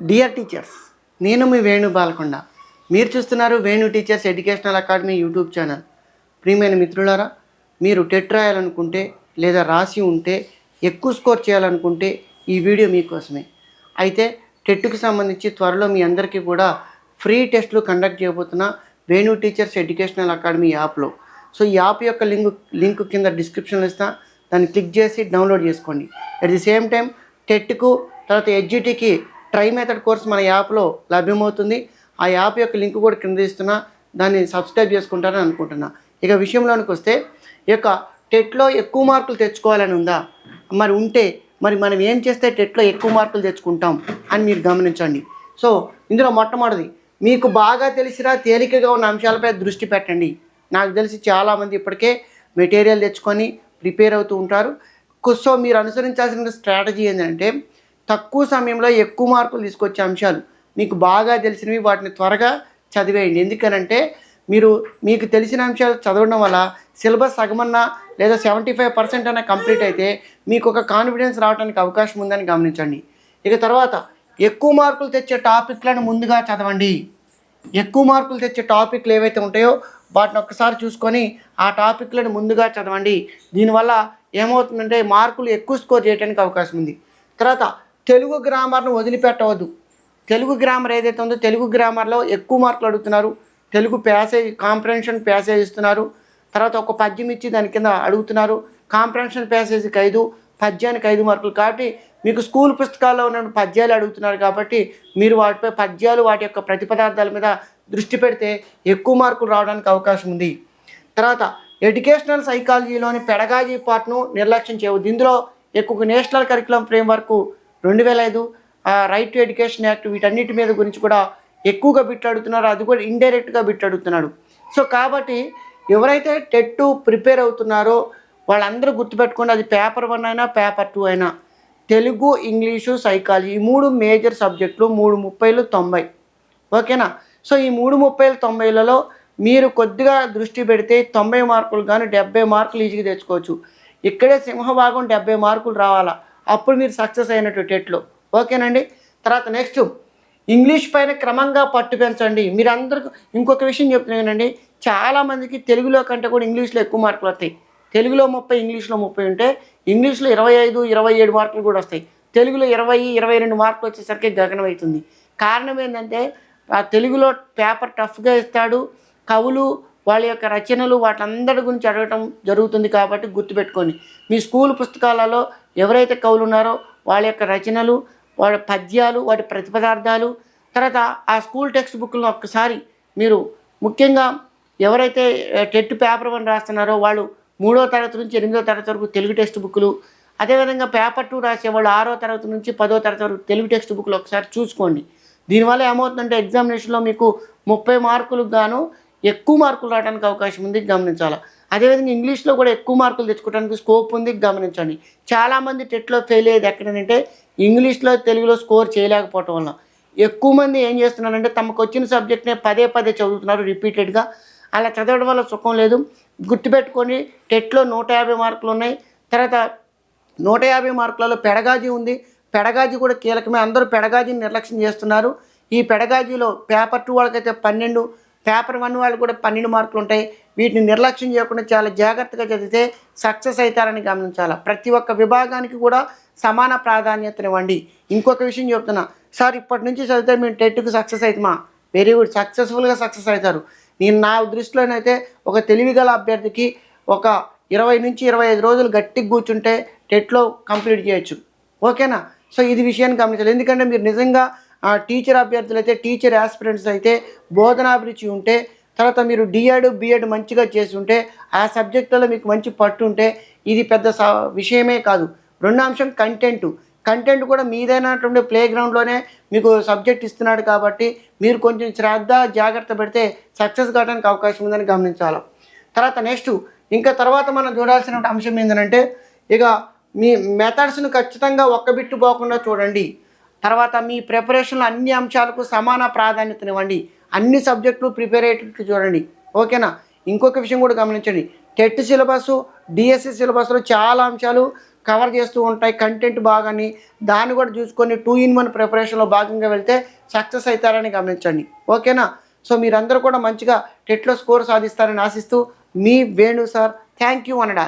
Dear teachers నేను మీ వేణు బాలకొండ. మీరు చూస్తున్నారు Venu teachers educational academy YouTube channel ప్రియమైన మిత్రులారా మీరు టెట్ రాయాలనుకుంటే లేదా రాసి ఉంటే ఎక్కువ స్కోర్ చేయాలనుకుంటే ఈ వీడియో మీకోసమే. అయితే టెట్కు సంబంధించి త్వరలో మీ అందరికీ కూడా ఫ్రీ టెస్ట్లు కండక్ట్ చేయబోతున్న వేణు టీచర్స్ ఎడ్యుకేషనల్ అకాడమీ యాప్లో సో ఈ యాప్ యొక్క లింక్ లింక్ కింద డిస్క్రిప్షన్లో ఇస్తా. దాన్ని క్లిక్ చేసి డౌన్లోడ్ చేసుకోండి. అట్ ది సేమ్ టైం టెట్కు తర్వాత ఎడ్జిటీకి ట్రై మెథడ్ కోర్స్ మన యాప్లో లభ్యమవుతుంది. ఆ యాప్ యొక్క లింక్ కూడా కింద ఇస్తున్నా. దాన్ని సబ్స్క్రైబ్ చేసుకుంటారని అనుకుంటున్నా. ఇక విషయంలోనికి వస్తే ఈ యొక్క టెట్లో ఎక్కువ మార్కులు తెచ్చుకోవాలని ఉందా? మరి ఉంటే మరి మనం ఏం చేస్తే టెట్లో ఎక్కువ మార్కులు తెచ్చుకుంటాం అని మీరు గమనించండి. సో ఇందులో మొట్టమొదటిది మీకు బాగా తెలిసినా తేలికగా ఉన్న అంశాలపై దృష్టి పెట్టండి. నాకు తెలిసి చాలామంది ఇప్పటికే మెటీరియల్ తెచ్చుకొని ప్రిపేర్ అవుతూ ఉంటారు. సో మీరు అనుసరించాల్సిన స్ట్రాటజీ ఏంటంటే తక్కువ సమయంలో ఎక్కువ మార్కులు తీసుకొచ్చే అంశాలు మీకు బాగా తెలిసినవి వాటిని త్వరగా చదివేయండి. ఎందుకనంటే మీరు మీకు తెలిసిన అంశాలు చదవడం వల్ల సిలబస్ సగమన్నా లేదా సెవెంటీ ఫైవ్ పర్సెంట్ అన్న కంప్లీట్ అయితే మీకు ఒక కాన్ఫిడెన్స్ రావడానికి అవకాశం ఉందని గమనించండి. ఇక తర్వాత ఎక్కువ మార్కులు తెచ్చే టాపిక్లను ముందుగా చదవండి. ఎక్కువ మార్కులు తెచ్చే టాపిక్లు ఏవైతే ఉంటాయో వాటిని ఒక్కసారి చూసుకొని ఆ టాపిక్లను ముందుగా చదవండి. దీనివల్ల ఏమవుతుందంటే మార్కులు ఎక్కువ స్కోర్ చేయడానికి అవకాశం ఉంది. తర్వాత తెలుగు గ్రామర్ను వదిలిపెట్టవద్దు. తెలుగు గ్రామర్ ఏదైతే ఉందో తెలుగు గ్రామర్లో ఎక్కువ మార్కులు అడుగుతున్నారు. తెలుగు ప్యాసేజ్ కాంప్రహెన్షన్ ప్యాసేజ్ ఇస్తున్నారు. తర్వాత ఒక పద్యం ఇచ్చి దాని కింద అడుగుతున్నారు. కాంప్రహెన్షన్ ప్యాసేజ్కి ఐదు పద్యానికి ఐదు మార్కులు. కాబట్టి మీకు స్కూల్ పుస్తకాల్లో ఉన్న పద్యాలు అడుగుతున్నారు కాబట్టి మీరు వాటిపై పద్యాలు వాటి యొక్క ప్రతిపదార్థాల మీద దృష్టి పెడితే ఎక్కువ మార్కులు రావడానికి అవకాశం ఉంది. తర్వాత ఎడ్యుకేషనల్ సైకాలజీలోని పెడగాజీ పార్ట్ను నిర్లక్ష్యం చేయవద్దు. ఇందులో ఎక్కువ నేషనల్ కరికులం ఫ్రేమ్వర్క్ రెండు వేల ఐదు రైట్ టు ఎడ్యుకేషన్ యాక్ట్ వీటన్నిటి మీద గురించి కూడా ఎక్కువగా బిట్లాడుతున్నారు. అడుగుతున్నారు అది కూడా ఇండైరెక్ట్గా బిట్ అడుగుతున్నాడు సో కాబట్టి ఎవరైతే టెట్ ప్రిపేర్ అవుతున్నారో వాళ్ళందరూ గుర్తుపెట్టుకోండి. అది పేపర్ వన్ అయినా పేపర్ టూ అయినా. తెలుగు ఇంగ్లీషు సైకాలజీ ఈ మూడు మేజర్ సబ్జెక్టులు మూడు ముప్పైలు తొంభై. ఓకేనా? సో ఈ మూడు ముప్పైలు తొంభైలలో మీరు కొద్దిగా దృష్టి పెడితే తొంభై మార్కులు కానీ డెబ్బై మార్కులు ఈజీగా తెచ్చుకోవచ్చు. ఇక్కడే సింహభాగం డెబ్బై మార్కులు రావాలా? అప్పుడు మీరు సక్సెస్ అయినట్టు టెట్లో. ఓకేనండి? తర్వాత నెక్స్ట్. ఇంగ్లీష్ పైన క్రమంగా పట్టు పెంచండి. మీరు అందరికీ ఇంకొక విషయం చెప్తున్నానండి చాలామందికి తెలుగులో కంటే కూడా ఇంగ్లీష్లో ఎక్కువ మార్కులు వస్తాయి. తెలుగులో ముప్పై ఇంగ్లీష్లో ముప్పై ఉంటే ఇంగ్లీష్లో ఇరవై ఐదు ఇరవై ఏడు మార్కులు కూడా వస్తాయి. తెలుగులో ఇరవై ఇరవై రెండు మార్కులు వచ్చేసరికి గగనమవుతుంది. కారణం ఏంటంటే ఆ తెలుగులో పేపర్ టఫ్గా ఇస్తాడు. కవులు వాళ్ళ యొక్క రచనలు వాటందరి గురించి అడగటం జరుగుతుంది కాబట్టి గుర్తుపెట్టుకోండి. మీ స్కూల్ పుస్తకాలలో ఎవరైతే కవులు ఉన్నారో వాళ్ళ యొక్క రచనలు వాళ్ళ పద్యాలు వాటి ప్రతిపదార్థాలు తర్వాత ఆ స్కూల్ టెక్స్ట్ బుక్లను ఒక్కసారి మీరు ముఖ్యంగా ఎవరైతే టెట్ పేపర్ వన్ రాస్తున్నారో వాళ్ళు మూడో తరగతి నుంచి ఎనిమిదో తరగతి వరకు తెలుగు టెక్స్ట్ బుక్లు అదేవిధంగా పేపర్ టూ రాసేవాళ్ళు ఆరో తరగతి నుంచి పదో తరగతి వరకు తెలుగు టెక్స్ట్ బుక్లు ఒకసారి చూసుకోండి. దీనివల్ల ఏమవుతుందంటే ఎగ్జామినేషన్లో మీకు ముప్పై మార్కులకు గాను ఎక్కువ మార్కులు రావడానికి అవకాశం ఉంది గమనించాలి. అదేవిధంగా ఇంగ్లీష్లో కూడా ఎక్కువ మార్కులు తెచ్చుకోవడానికి స్కోప్ ఉంది గమనించండి. చాలామంది టెట్లో ఫెయిల్ అయ్యేది ఎక్కడంటే ఇంగ్లీష్లో తెలుగులో స్కోర్ చేయలేకపోవటం వల్ల ఎక్కువ మంది ఏం చేస్తున్నారంటే తమకు వచ్చిన సబ్జెక్ట్నే పదే పదే చదువుతున్నారు రిపీటెడ్గా. అలా చదవడం వల్ల సుఖం లేదు. గుర్తుపెట్టుకొని టెట్లో నూట యాభై మార్కులు ఉన్నాయి. తర్వాత నూట యాభై మార్కులలో పెడగాజీ ఉంది. పెడగాజీ కూడా కీలకమే. అందరూ పెడగాజీని నిర్లక్ష్యం చేస్తున్నారు. ఈ పెడగాజీలో పేపర్ టూ వాళ్ళకైతే పన్నెండు పేపర్ వన్ వాళ్ళు కూడా పన్నెండు మార్కులు ఉంటాయి. వీటిని నిర్లక్ష్యం చేయకుండా చాలా జాగ్రత్తగా చదివితే సక్సెస్ అవుతారని గమనించాలి. ప్రతి ఒక్క విభాగానికి కూడా సమాన ప్రాధాన్యతనివ్వండి. ఇంకొక విషయం చెప్తున్నా. సార్ ఇప్పటి నుంచి చదివితే మేము టెట్కి సక్సెస్ అవుతామా? Very good. సక్సెస్ఫుల్గా సక్సెస్ అవుతారు. నేను నా దృష్టిలోనైతే ఒక తెలివిగల అభ్యర్థికి ఒక ఇరవై నుంచి ఇరవై ఐదు రోజులు గట్టిగా కూర్చుంటే టెట్లో కంప్లీట్ చేయొచ్చు. ఓకేనా? సో ఇది విషయాన్ని గమనించాలి. ఎందుకంటే మీరు నిజంగా ఆ, టీచర్ అభ్యర్థులు అయితే టీచర్ ఆస్పిరెంట్స్ అయితే బోధనాభిరుచి ఉంటే తర్వాత మీరు డిఎడ్ బిఎడ్ మంచిగా చేసి ఉంటే ఆ సబ్జెక్టులలో మీకు మంచి పట్టు ఉంటే ఇది పెద్ద విషయమే కాదు. రెండో అంశం కంటెంట్ కంటెంట్ కూడా మీదైనటువంటి ప్లే గ్రౌండ్లోనే మీకు సబ్జెక్ట్ ఇస్తున్నాడు కాబట్టి మీరు కొంచెం శ్రద్ధ జాగ్రత్త పెడితే సక్సెస్ కావడానికి అవకాశం ఉందని గమనించాలి. తర్వాత నెక్స్ట్ ఇంకా తర్వాత మనం చూడాల్సిన అంశం ఏంటంటే ఇక మీ మెథడ్స్ను ఖచ్చితంగా ఒక్క బిట్టు పోకుండా చూడండి. తర్వాత మీ ప్రిపరేషన్లో అన్ని అంశాలకు సమాన ప్రాధాన్యతనివ్వండి అన్ని సబ్జెక్టులు ప్రిపేర్ అయ్యేటట్టు చూడండి. ఓకేనా? ఇంకొక విషయం కూడా గమనించండి. టెట్ సిలబస్ డిఎస్సి సిలబస్లో చాలా అంశాలు కవర్ చేస్తూ ఉంటాయి. కంటెంట్ బాగాని దాన్ని కూడా చూసుకొని టూ ఇన్ వన్ ప్రిపరేషన్లో భాగంగా వెళ్తే సక్సెస్ అవుతారని గమనించండి. ఓకేనా? సో మీరందరూ కూడా మంచిగా టెట్లో స్కోర్ సాధిస్తారని ఆశిస్తూ మీ వేణు సార్ థ్యాంక్ యూ అనడా.